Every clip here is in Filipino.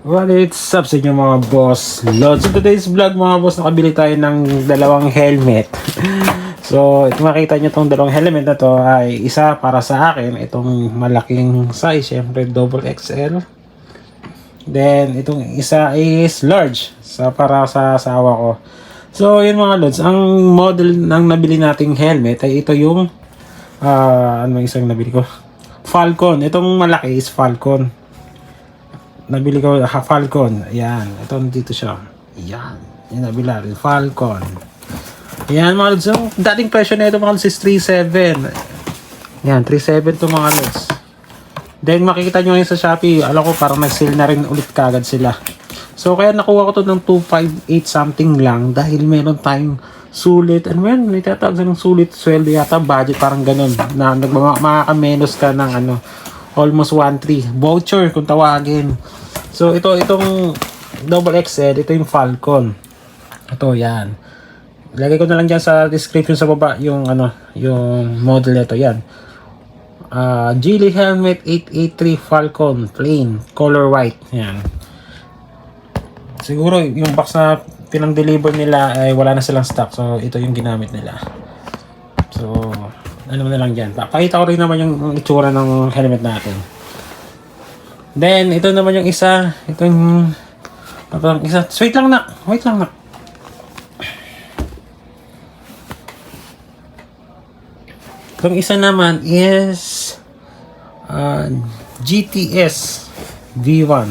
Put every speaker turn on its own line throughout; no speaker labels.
What is up sa inyo mga boss? Lods. So today's vlog mga boss, nakabili tayo ng dalawang helmet. so, ito makita nyo itong dalawang helmet na to ay isa para sa akin, itong malaking size, syempre double XL. Then, itong isa is large sa para sa asawa ko. So, yun mga lods, ang model ng nabili nating helmet ay ito yung ah ano isang nabili ko? Falcon. Itong malaki is Falcon nabili ko ha, Falcon. Ayan. Ito dito siya. Ayan. Yan nabili rin. Falcon. Ayan mga lods. Yung dating presyo na ito mga lods is 3.7. Ayan. 3.7 to mga lods. Then makikita nyo ngayon sa Shopee. Alam ko parang nag-sale na rin ulit kagad sila. So kaya nakuha ko to ng 258 something lang dahil meron tayong sulit and meron may tatawag sa ng sulit sweldo yata budget parang ganun na nagmakamenos ka ng ano almost 1.3 voucher kung tawagin so ito itong double XL ito yung Falcon. Ito yan. Lagay ko na lang dyan sa description sa baba yung ano yung model nito yan. Uh, Geely Helmet 883 Falcon plain color white yan. Siguro yung box na pinang-deliver nila ay wala na silang stock so ito yung ginamit nila. So ano na lang dyan. Pakita ko rin naman yung itsura ng helmet natin then ito naman yung isa. Ito yung ito yung isa. Wait lang na wait lang na Itong isa naman is uh, GTS V1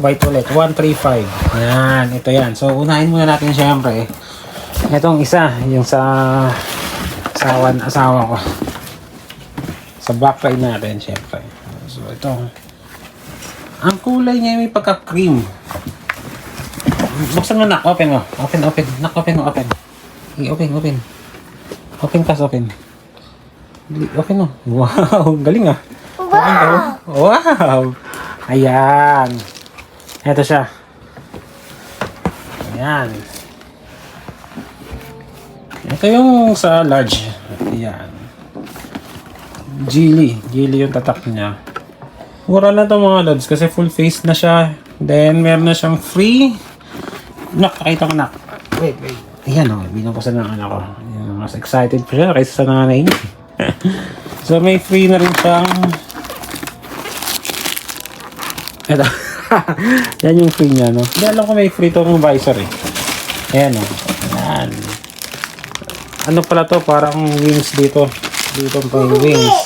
white ulit. 135 yan ito yan. So unahin muna natin syempre. Itong isa yung sa asawa, asawa ko. Sa backline natin syempre. So ito ang kulay niya may pagka cream buksan mo nak open mo open open nak open mo open i-open open open kas open open mo wow galing ah wow wow ayan ito siya. Ayan. Ito yung sa large. Ayan. Geely. Geely yung tatak niya. Mura na to mga lods kasi full face na siya. Then meron na siyang free. Nak, nakita ko nak. Wait, wait. Ayan o, oh, binukusan ng anak ko. Mas excited pa siya kaysa sa nanay so may free na rin siyang ito. yan yung free niya, no? Hindi alam ko may free tong visor eh. Ayan, oh. Ayan. Ano pala to? Parang wings dito. Dito pa yung wings.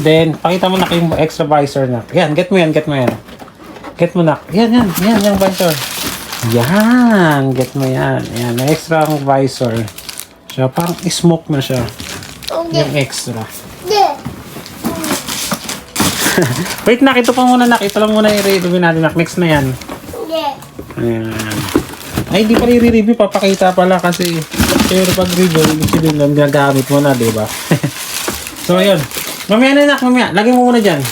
Then, pakita mo na yung extra visor na. Yan, get mo yan, get mo yan. Get mo na. Yan, yan, yan, yung visor. Yan, get mo yan. Yan, may extra ang visor. Siya, parang smoke na siya. Yung extra. Wait, nak, ito pa muna, nak. Ito lang muna i-review natin. Next na yan. Ayan. Ay, hindi pa i-review. Papakita pala kasi pero pag review, ibig sabihin lang gagamit mo na, di ba? so, ayun. Mamaya na, nak. Mamaya. Lagay mo muna dyan.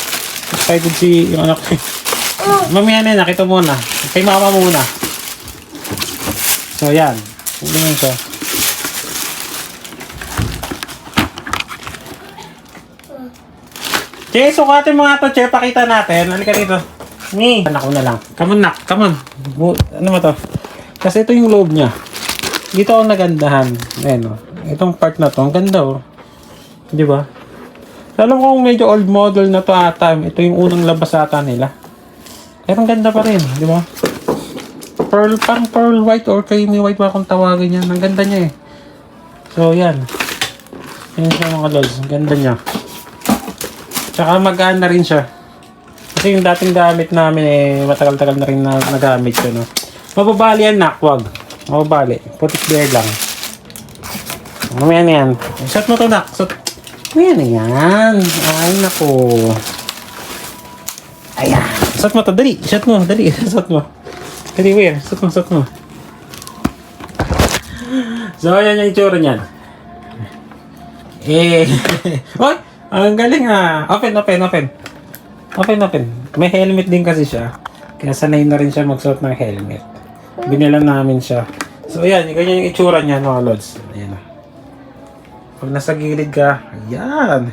Excited si yung anak ko. Mamaya na, nak. Ito muna. Kay mama muna. So, yan. Tignan mo siya. Che, sukatin mo nga to, Che. Pakita natin. Halika dito. Ni. Anak ko na lang. Come on, nak. Come on. Bu- Ano mo to? Kasi ito yung loob niya. Dito ako nagandahan. Ayan o. Itong part na to. Ang ganda o. Di ba? Alam ko medyo old model na to ata. Ito yung unang labas ata nila. Pero ang ganda pa rin. Di ba? Pearl, parang pearl white or creamy white ba kung tawagin yan. Ang ganda niya eh. So, yan. Yan siya mga lods. Ang ganda niya. Tsaka magaan na rin siya. Kasi yung dating gamit namin eh, matagal-tagal na rin na nagamit ko, no? Mababali yan, nak, wag. Mababali. Putik bear lang. Mamaya na yan. Shot mo to, nak. Shot. Mamaya na yan. Ay, naku. Ayan. Shot mo to, dali. Shot mo, dali. Shot mo. Dali, wear. Shot mo, shot mo. So, ayan yung itsura niyan. Eh. Oy! Ang galing ah. Open, open, open. Open, open. May helmet din kasi siya. Kaya sanay na rin siya magsuot ng helmet. Binilan namin siya. So, ayan. Ganyan yung itsura niya, mga lods. Ayan. Pag nasa gilid ka, ayan.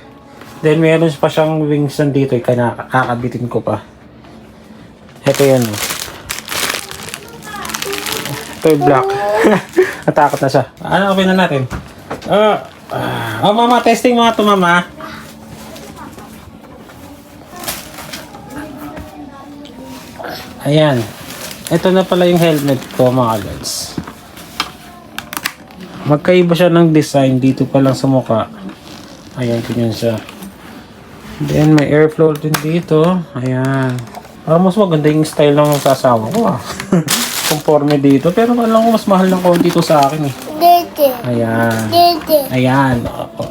Then, meron pa siyang wings nandito. Kaya nakakabitin ko pa. Ito yan. oh. Ito yung black. Natakot na siya. Ano, okay na natin. Ah, ah, oh, mama, testing mga to, mama. Ayan. Ito na pala yung helmet ko, mga lods. Magkaiba siya ng design dito pa lang sa mukha. Ayan, ganyan siya. Then, may airflow din dito. Ayan. Parang mas maganda yung style ng sasawa ko ah. Conforme dito. Pero alam ko mas mahal ng konti dito sa akin eh.
Dede.
Ayan.
Dede.
Ayan. Naku.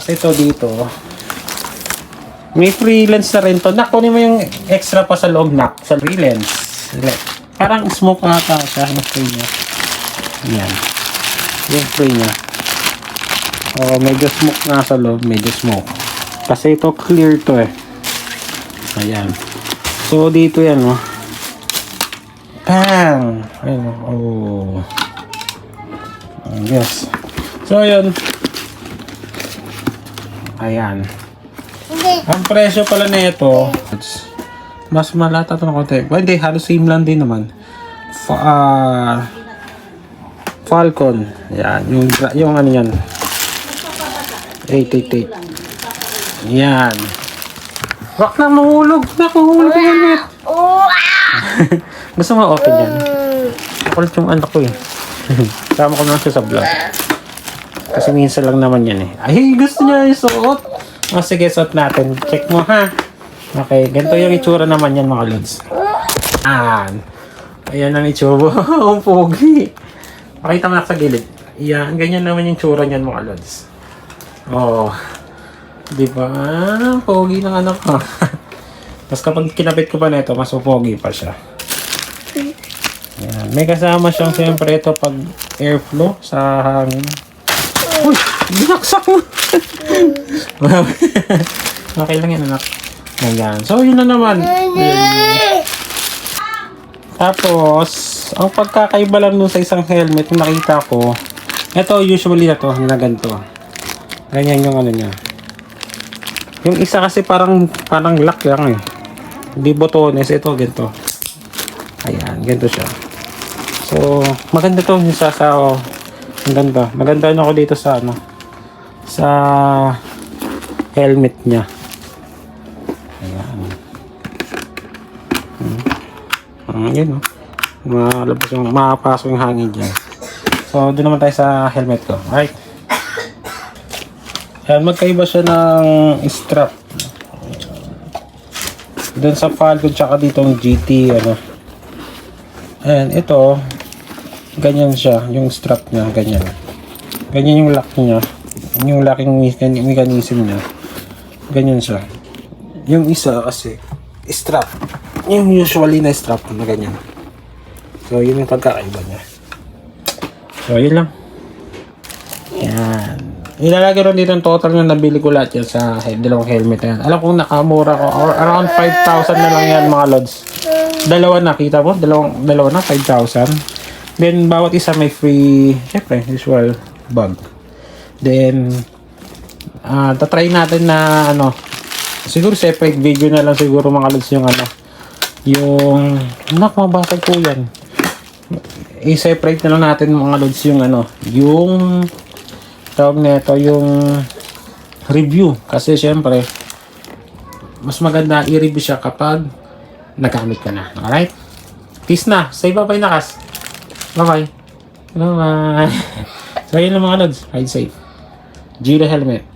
Kasi ito dito. May freelance na rin to. Nak, kunin mo yung extra pa sa loob, nak. Sa freelance. Parang smoke ata siya. Spray niya. Ayan. Yung spray niya. Oh, medyo smoke nga sa loob. Medyo smoke. Kasi ito clear to eh. Ayan. So, dito yan, oh. Bang! Ayun, oh. Oh, yes. So, yun. Ayan. Ang presyo pala nito, mas malata ito ng konti. Well, hindi, halos same lang din naman. Fa ah, Falcon. Yan, yung, yung ano yan. 888. Yan. Wak na mahulog. Nakuhulog yung helmet. Gusto mo open yan?
Mm.
Kulit yung anak ko eh. Sama ko naman siya sa vlog. Kasi minsan lang naman yan eh. Ay, gusto niya isuot. O sige, suot natin. Check mo ha. Okay, ganito yung itsura naman yan mga lods. Ayan. Ayan ang itsura. Ang pogi. Pakita mo na sa gilid. Yan, ganyan naman yung tsura niyan mga lods. Oh. Di ba? Pogi ng anak ko. Tapos kapag kinapit ko pa nito, mas pogi pa siya. Yan. May kasama siyang siyempre ito pag airflow sa hangin. Uy! Binaksak mo! okay lang yan anak. Ayan. So yun na naman. Tapos, ang pagkakaiba lang dun sa isang helmet na nakita ko, ito usually na to, na ganito. Ganyan yung ano niya. Yung isa kasi parang parang lock lang eh. Hindi botones, ito ganito. Ayan, ganito siya. So, maganda to yung sa sa oh, ang ganda. Maganda ano ako dito sa ano sa helmet niya. Ayan. Mm, yun, oh. Malabas yung, makapasok yung hangin dyan. So, doon naman tayo sa helmet ko. Alright. Ayan, magkaiba siya ng strap. Doon sa Falcon, tsaka dito yung GT, ano. Ayan, ito, ganyan siya, yung strap niya, ganyan. Ganyan yung lock niya. Yung locking mechan- mechanism niya. Ganyan siya. Yung isa kasi, strap. Yung usually na strap na ganyan. So, yun yung pagkakaiba niya. So, yun lang. Yan. Ilalagay rin dito ang total na nabili ko lahat yan sa dalawang helmet na yan. Alam kong nakamura ko. Or around 5,000 na lang yan mga lods. Dalawa na, kita mo? Dalawang, dalawa na, 5,000. Then, bawat isa may free, syempre, usual bag. Then, ah tatry natin na, ano, siguro separate video na lang siguro mga lods yung ano, yung, nak, mabasag po yan. I-separate na lang natin mga lods yung ano, yung, tawag na ito, yung review. Kasi syempre, mas maganda i-review siya kapag nagamit ka na. Alright? Peace na. Say bye-bye na, Kas. Bye-bye. Bye-bye. so, yun lang mga lods. Ride safe. Giro helmet.